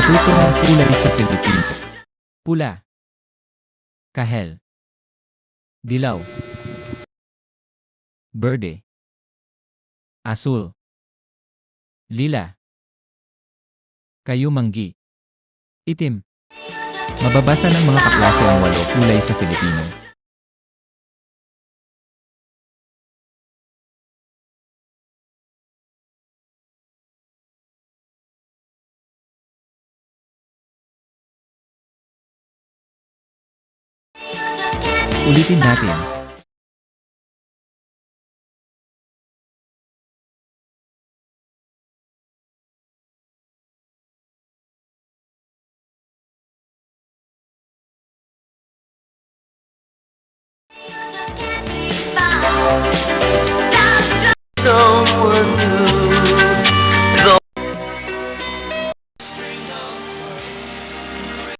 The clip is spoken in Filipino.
Matuto ng kulay sa Filipino. Pula. Kahel. Dilaw. Berde. Asul. Lila. Kayumanggi. Itim. Mababasa ng mga kaklase ang walo kulay sa Filipino. Ulitin natin.